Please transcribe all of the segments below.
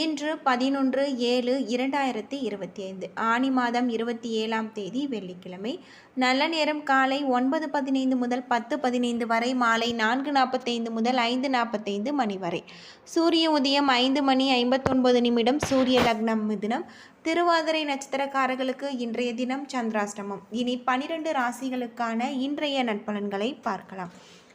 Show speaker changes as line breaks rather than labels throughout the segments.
இன்று பதினொன்று ஏழு இரண்டாயிரத்தி இருபத்தி ஐந்து ஆனி மாதம் இருபத்தி ஏழாம் தேதி வெள்ளிக்கிழமை. நல்ல நேரம் காலை ஒன்பது பதினைந்து முதல் பத்து பதினைந்து வரை மாலை நான்கு நாற்பத்தைந்து முதல் ஐந்து நாற்பத்தைந்து மணி வரை. சூரிய உதயம் ஐந்து மணி ஐம்பத்தொன்பது நிமிடம் சூரிய லக்னம் மிதுனம். திருவாதிரை நட்சத்திரக்காரர்களுக்கு இன்றைய தினம் சந்திராஷ்டமம். இனி பனிரெண்டு ராசிகளுக்கான இன்றைய நட்பலன்களை பார்க்கலாம்.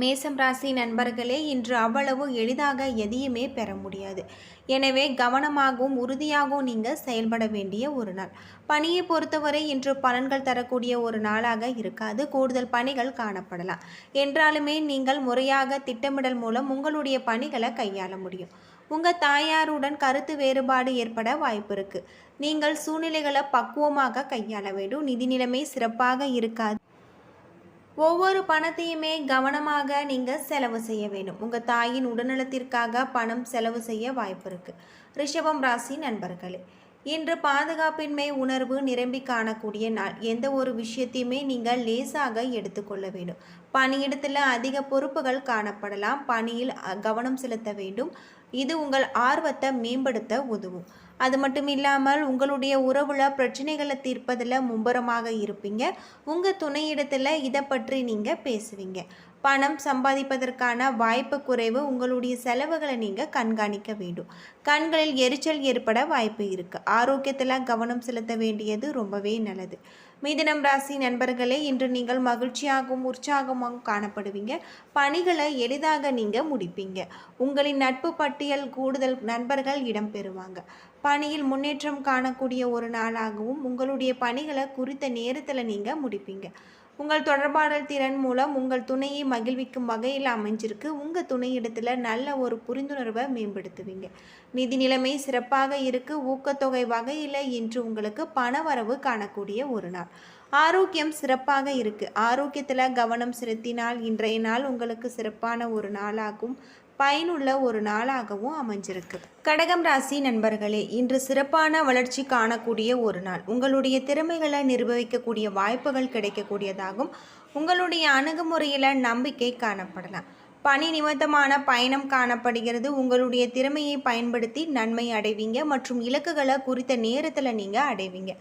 மேசம் ராசி நண்பர்களே இன்று அவ்வளவு எளிதாக எதையுமே பெற முடியாது. எனவே கவனமாகவும் உறுதியாகவும் நீங்கள் செயல்பட வேண்டிய ஒரு நாள். பணியை பொறுத்தவரை இன்று பலன்கள் தரக்கூடிய ஒரு நாளாக இருக்காது. கூடுதல் பணிகள் காணப்படலாம். என்றாலுமே நீங்கள் முறையாக திட்டமிடல் மூலம் உங்களுடைய பணிகளை கையாள முடியும். உங்கள் தாயாருடன் கருத்து வேறுபாடு ஏற்பட வாய்ப்பு இருக்குது நீங்கள் சூழ்நிலைகளை பக்குவமாக கையாள வேண்டும். நிதி நிலைமை சிறப்பாக இருக்காது. ஒவ்வொரு பணத்தையுமே கவனமாக நீங்கள் செலவு செய்ய வேண்டும். உங்கள் தாயின் உடல்நலத்திற்காக பணம் செலவு செய்ய வாய்ப்பு இருக்குது ரிஷபம் ராசி நண்பர்களே இன்று பாதுகாப்பின்மை உணர்வு நிரம்பி காணக்கூடிய நாள். எந்த ஒரு விஷயத்தையுமே நீங்கள் லேசாக எடுத்துக்கொள்ள வேண்டும். பணியிடத்தில் அதிக பொறுப்புகள் காணப்படலாம். பணியில் கவனம் செலுத்த வேண்டும். இது உங்கள் ஆர்வத்தை மேம்படுத்த உதவும். அது மட்டும் இல்லாமல் உங்களுடைய உறவுல பிரச்சனைகளை தீர்ப்பதில் மும்பரமாக இருப்பீங்க. உங்கள் துணையிடத்தில் இதை பற்றி நீங்கள் பேசுவீங்க. பணம் சம்பாதிப்பதற்கான வாய்ப்பு குறைவு உங்களுடைய செலவுகளை நீங்கள் கண்காணிக்க வேண்டும். கண்களில் எரிச்சல் ஏற்பட வாய்ப்பு இருக்குது ஆரோக்கியத்தில் கவனம் செலுத்த வேண்டியது ரொம்பவே நல்லது. மிதினம் ராசி நண்பர்களே இன்று நீங்கள் மகிழ்ச்சியாகவும் உற்சாகமாகவும் காணப்படுவீங்க. பணிகளை எளிதாக நீங்கள் முடிப்பீங்க. உங்களின் நட்பு பட்டியல் கூடுதல் நண்பர்கள் இடம்பெறுவாங்க பணியில் முன்னேற்றம் காணக்கூடிய ஒரு நாளாகவும் உங்களுடைய பணிகளை குறித்த நேரத்தில் நீங்கள் முடிப்பீங்க. உங்கள் தொடர்பாடல் திறன் மூலம் உங்கள் துணையை மகிழ்விக்கும் வகையில் அமைஞ்சிருக்கு. உங்கள் துணையிடத்தில் நல்ல ஒரு புரிந்துணர்வை மேம்படுத்துவீங்க. நிதி நிலைமை சிறப்பாக இருக்கு. ஊக்கத்தொகை வகையில் இன்று உங்களுக்கு பணவரவு காணக்கூடிய ஒரு நாள். ஆரோக்கியம் சிறப்பாக இருக்குது ஆரோக்கியத்தில் கவனம் செலுத்தினால் இன்றைய நாள் உங்களுக்கு சிறப்பான ஒரு நாளாகும். பயனுள்ள ஒரு நாளாகவும் அமைஞ்சிருக்கு. கடகம் ராசி நண்பர்களே இன்று சிறப்பான வளர்ச்சி காணக்கூடிய ஒரு நாள். உங்களுடைய திறமைகளை நிர்வகிக்கக்கூடிய வாய்ப்புகள் கிடைக்கக்கூடியதாகும். உங்களுடைய அணுகுமுறையில் நம்பிக்கை காணப்படலாம். பணி நிமித்தமான பயணம் காணப்படுகிறது. உங்களுடைய திறமையை பயன்படுத்தி நன்மை அடைவீங்க. மற்றும் இலக்குகளை குறித்த நேரத்தில் நீங்கள் அடைவீங்க.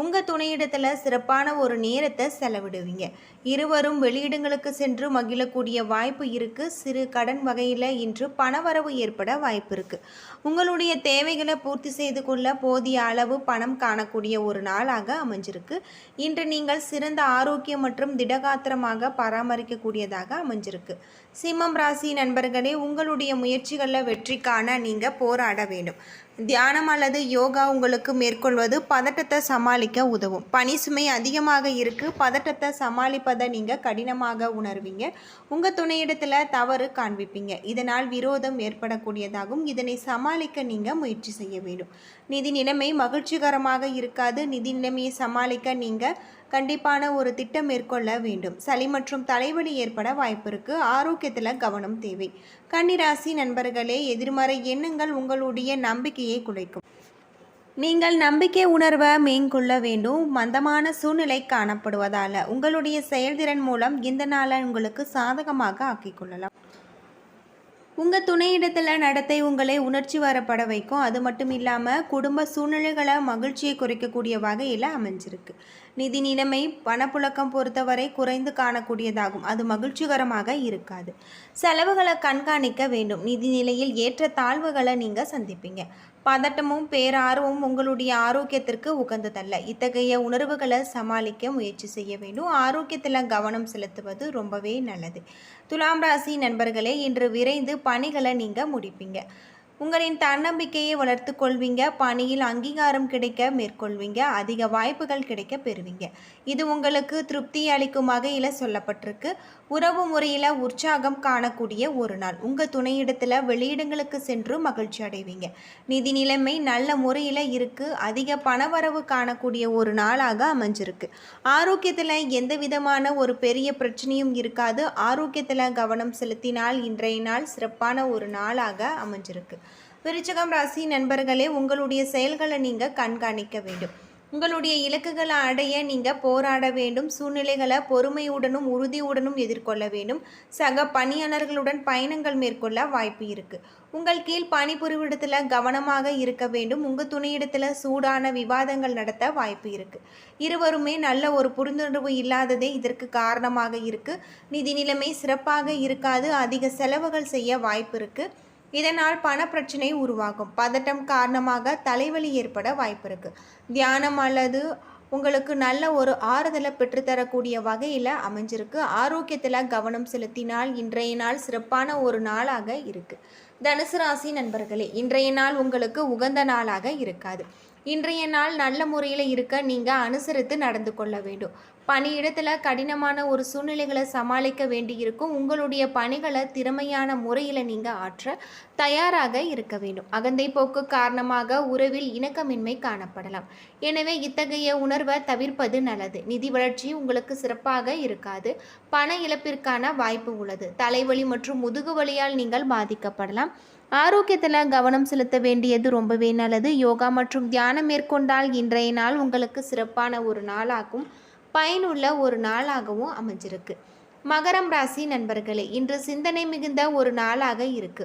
உங்கள் துணையிடத்தில் சிறப்பான ஒரு நேரத்தை செலவிடுவீங்க. இருவரும் வெளியிடங்களுக்கு சென்று மகிழக்கூடிய வாய்ப்பு இருக்குது சிறு கடன் வகையில் இன்று பணவரவு ஏற்பட வாய்ப்பு இருக்குது உங்களுடைய தேவைகளை பூர்த்தி செய்து கொள்ள போதிய அளவு பணம் காணக்கூடிய ஒரு நாளாக அமைஞ்சிருக்கு. இன்று நீங்கள் சிறந்த ஆரோக்கியம் மற்றும் திடகாத்திரமாக பராமரிக்கக்கூடியதாக அமைஞ்சிருக்கு. சிம்மம் ராசி நண்பர்களே உங்களுடைய முயற்சிகளில் வெற்றிக்கான நீங்கள் போராட வேண்டும். தியானம் அல்லது யோகா உங்களுக்கு மேற்கொள்வது பதட்டத்தை சமாளிக்க உதவும். பனி சுமை அதிகமாக இருக்குது பதட்டத்தை சமாளிப்பதை நீங்கள் கடினமாக உணர்வீங்க. உங்கள் துணையிடத்தில் தவறு காண்பிப்பீங்க. இதனால் விரோதம் ஏற்படக்கூடியதாகும். இதனை சமாளிக்க நீங்கள் முயற்சி செய்ய வேண்டும். நிதி நிலைமை மகிழ்ச்சிகரமாக இருக்காது. நிதி நிலைமையை சமாளிக்க நீங்கள் கண்டிப்பான ஒரு திட்டம் மேற்கொள்ள வேண்டும். சளி மற்றும் தலைவலி ஏற்பட வாய்ப்பிருக்கு. ஆரோக்கியத்தில் கவனம் தேவை. கன்னிராசி நண்பர்களே எதிர்மறை எண்ணங்கள் உங்களுடைய நம்பிக்கையை குலைக்கும். நீங்கள் நம்பிக்கை உணர்வை மேற்கொள்ள வேண்டும். மந்தமான சூழ்நிலை காணப்படுவதால் உங்களுடைய செயல்திறன் மூலம் இந்த நாளை உங்களுக்கு சாதகமாக ஆக்கிக்கொள்ளலாம் உங்கள் துணையிடத்தில் நடத்தை உங்களை உணர்ச்சி வரப்பட வைக்கும். அது மட்டும் இல்லாமல் குடும்ப சூழ்நிலைகளை மகிழ்ச்சியை குறைக்கக்கூடிய வகையில் அமைஞ்சிருக்கு. நிதி நிலைமை பணப்புழக்கம் பொறுத்தவரை குறைந்து காணக்கூடியதாகும். அது மகிழ்ச்சிகரமாக இருக்காது. செலவுகளை கண்காணிக்க வேண்டும். நிதி நிலையில் ஏற்ற தாழ்வுகளை நீங்கள் சந்திப்பீங்க. பதட்டமும் பேரார்வமும் உங்களுடைய ஆரோக்கியத்திற்கு உகந்ததல்ல. இத்தகைய உணர்வுகளை சமாளிக்க முயற்சி செய்ய வேண்டும். ஆரோக்கியத்தில் கவனம் செலுத்துவது ரொம்பவே நல்லது. துலாம் ராசி நண்பர்களே இன்று விரைந்து பணிகளை நீங்கள் முடிப்பீங்க. உங்களின் தன்னம்பிக்கையை வளர்த்து கொள்வீங்க பணியில் அங்கீகாரம் கிடைக்க மேற்கொள்வீங்க அதிக வாய்ப்புகள் கிடைக்க பெறுவீங்க. இது உங்களுக்கு திருப்தி அளிக்கும் வகையில் சொல்லப்பட்டிருக்கு. உறவு முறையில் உற்சாகம் காணக்கூடிய ஒரு நாள். உங்கள் துணையிடத்தில் வெளியிடங்களுக்கு சென்று மகிழ்ச்சி அடைவீங்க. நிதி நிலைமை நல்ல முறையில் இருக்குது அதிக பணவரவு காணக்கூடிய ஒரு நாளாக அமைஞ்சிருக்கு. ஆரோக்கியத்தில் எந்த விதமான ஒரு பெரிய பிரச்சனையும் இருக்காது. ஆரோக்கியத்தில் கவனம் செலுத்தினால் இன்றைய நாள் சிறப்பான ஒரு நாளாக அமைஞ்சிருக்கு. விருச்சகம் ராசி நண்பர்களே உங்களுடைய செயல்களை நீங்கள் கண்காணிக்க வேண்டும். உங்களுடைய இலக்குகளை அடைய நீங்கள் போராட வேண்டும். சூழ்நிலைகளை பொறுமையுடனும் உறுதியுடனும் எதிர்கொள்ள வேண்டும். சக பணியாளர்களுடன் பயணங்கள் மேற்கொள்ள வாய்ப்பு இருக்குது உங்கள் கீழ் பணிபுரிவிடத்தில் கவனமாக இருக்க வேண்டும். உங்கள் துணையிடத்தில் சூடான விவாதங்கள் நடத்த வாய்ப்பு இருக்குது இருவருமே நல்ல ஒரு புரிந்துணர்வு இல்லாததே இதற்கு காரணமாக இருக்குது நிதி நிலைமை சிறப்பாக இருக்காது. அதிக செலவுகள் செய்ய வாய்ப்பு இருக்குது இதனால் பணப்பிரச்சனை உருவாகும். பதட்டம் காரணமாக தலைவலி ஏற்பட வாய்ப்பு தியானம் அல்லது உங்களுக்கு நல்ல ஒரு ஆறுதலை பெற்றுத்தரக்கூடிய வகையில் அமைஞ்சிருக்கு. ஆரோக்கியத்தில் கவனம் செலுத்தினால் இன்றைய நாள் சிறப்பான ஒரு நாளாக இருக்குது தனுசு ராசி நண்பர்களே இன்றைய நாள் உங்களுக்கு உகந்த நாளாக இருக்காது. இன்றைய நாள் நல்ல முறையில் இருக்க நீங்கள் அனுசரித்து நடந்து கொள்ள வேண்டும். பணியிடத்தில் கடினமான ஒரு சூழ்நிலைகளை சமாளிக்க வேண்டியிருக்கும். உங்களுடைய பணிகளை திறமையான முறையில் நீங்கள் ஆற்ற தயாராக இருக்க வேண்டும். அகந்தை போக்கு காரணமாக உறவில் இணக்கமின்மை காணப்படலாம். எனவே இத்தகைய உணர்வை தவிர்ப்பது நல்லது. நிதி வளர்ச்சி உங்களுக்கு சிறப்பாக இருக்காது. பண இழப்பிற்கான வாய்ப்பு உள்ளது. தலைவலி மற்றும் முதுகு வலியால் நீங்கள் பாதிக்கப்படலாம். ஆரோக்கியத்தில் கவனம் செலுத்த வேண்டியது ரொம்பவே நல்லது. யோகா மற்றும் தியானம் மேற்கொண்டால் இன்றைய நாள் உங்களுக்கு சிறப்பான ஒரு நாளாகும். பயனுள்ள ஒரு நாளாகவும் அமைஞ்சிருக்கு. மகரம் ராசி நண்பர்களே இன்று சிந்தனை மிகுந்த ஒரு நாளாக இருக்கு.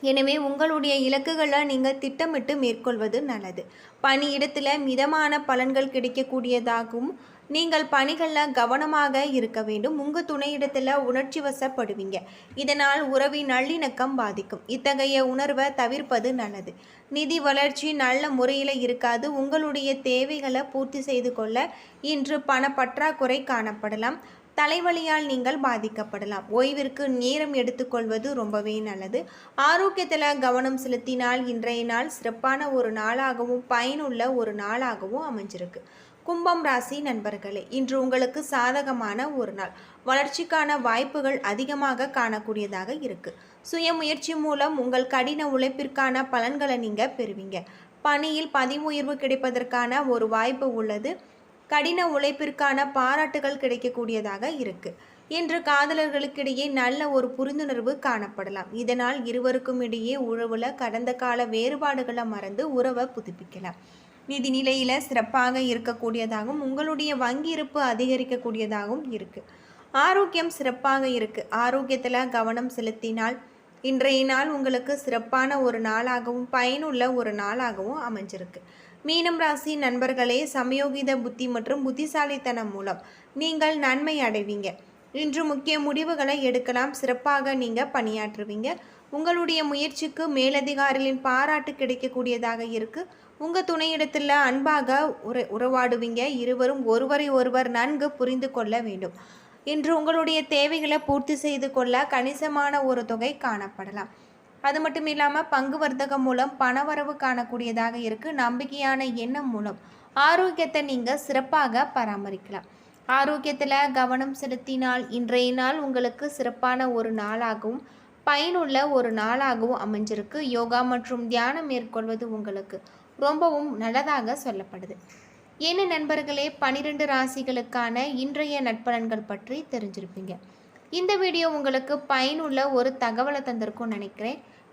எனவே உங்களுடைய இலக்குகளை நீங்கள் திட்டமிட்டு மேற்கொள்வது நல்லது. பணியிடத்தில் மிதமான பலன்கள் கிடைக்கக்கூடியதாகவும் நீங்கள் பணிகளில் கவனமாக இருக்க வேண்டும். உங்கள் துணையிடத்தில் உணர்ச்சி வசப்படுவீங்க. இதனால் உறவின் நல்லிணக்கம் பாதிக்கும். இத்தகைய உணர்வை தவிர்ப்பது நல்லது. நிதி வளர்ச்சி நல்ல முறையில் இருக்காது. உங்களுடைய தேவைகளை பூர்த்தி செய்து கொள்ள இன்று பணப்பற்றாக்குறை காணப்படலாம். தலைவலியால் நீங்கள் பாதிக்கப்படலாம். ஓய்விற்கு நேரம் எடுத்துக்கொள்வது ரொம்பவே நல்லது. ஆரோக்கியத்தில் கவனம் செலுத்தினால் இன்றைய நாள் சிறப்பான ஒரு நாளாகவும் பயனுள்ள ஒரு நாளாகவும் அமைஞ்சிருக்கு. கும்பம் ராசி நண்பர்களே இன்று உங்களுக்கு சாதகமான ஒரு நாள். வளர்ச்சிக்கான வாய்ப்புகள் அதிகமாக காணக்கூடியதாக இருக்குது சுயமுயற்சி மூலம் உங்கள் கடின உழைப்பிற்கான பலன்களை நீங்கள் பெறுவீங்க. பணியில் பதிவுயர்வு கிடைப்பதற்கான ஒரு வாய்ப்பு உள்ளது. கடின உழைப்பிற்கான பாராட்டுகள் கிடைக்கக்கூடியதாக இருக்கு. இன்று காதலர்களுக்கிடையே நல்ல ஒரு புரிந்துணர்வு காணப்படலாம். இதனால் இருவருக்கும் இடையே உறவுல கடந்த கால வேறுபாடுகளை மறந்து உறவை புதுப்பிக்கலாம். நிதி நிலையில் சிறப்பாக இருக்கக்கூடியதாகவும் உங்களுடைய வங்கி இருப்பு அதிகரிக்கக்கூடியதாகவும் இருக்குது ஆரோக்கியம் சிறப்பாக இருக்குது ஆரோக்கியத்தில் கவனம் செலுத்தினால் இன்றைய நாள் உங்களுக்கு சிறப்பான ஒரு நாளாகவும் பயனுள்ள ஒரு நாளாகவும் அமைஞ்சிருக்கு. மீனம் ராசி நண்பர்களே சமயோகித புத்தி மற்றும் புத்திசாலித்தனம் மூலம் நீங்கள் நன்மை அடைவீங்க. இன்று முக்கிய முடிவுகளை எடுக்கலாம். சிறப்பாக நீங்கள் பணியாற்றுவீங்க. உங்களுடைய முயற்சிக்கு மேலதிகாரிகளின் பாராட்டு கிடைக்கக்கூடியதாக இருக்குது உங்கள் துணையிடத்தில் அன்பாக உற உறவாடுவீங்க. இருவரும் ஒருவரை ஒருவர் நன்கு புரிந்து கொள்ள வேண்டும். இன்று உங்களுடைய தேவைகளை பூர்த்தி செய்து கொள்ள கணிசமான ஒரு தொகை காணப்படலாம். அது மட்டும் இல்லாமல் பங்கு வர்த்தகம் மூலம் பணவரவு காணக்கூடியதாக இருக்குது நம்பிக்கையான எண்ணம் மூலம். ஆரோக்கியத்தை நீங்கள் சிறப்பாக பராமரிக்கலாம். ஆரோக்கியத்தில் கவனம் செலுத்தினால் இன்றைய நாள் உங்களுக்கு சிறப்பான ஒரு நாளாகவும் பயனுள்ள ஒரு நாளாகவும் அமைஞ்சிருக்கு. யோகா மற்றும் தியானம் மேற்கொள்வது உங்களுக்கு ரொம்பவும் நல்லதாக சொல்லப்படுது. என்ன நண்பர்களே பனிரெண்டு ராசிகளுக்கான இன்றைய நட்பலன்கள் பற்றி தெரிஞ்சிருப்பீங்க. இந்த வீடியோ உங்களுக்கு பயனுள்ள ஒரு தகவலை தந்திருக்கும் நினைக்கிறேன்.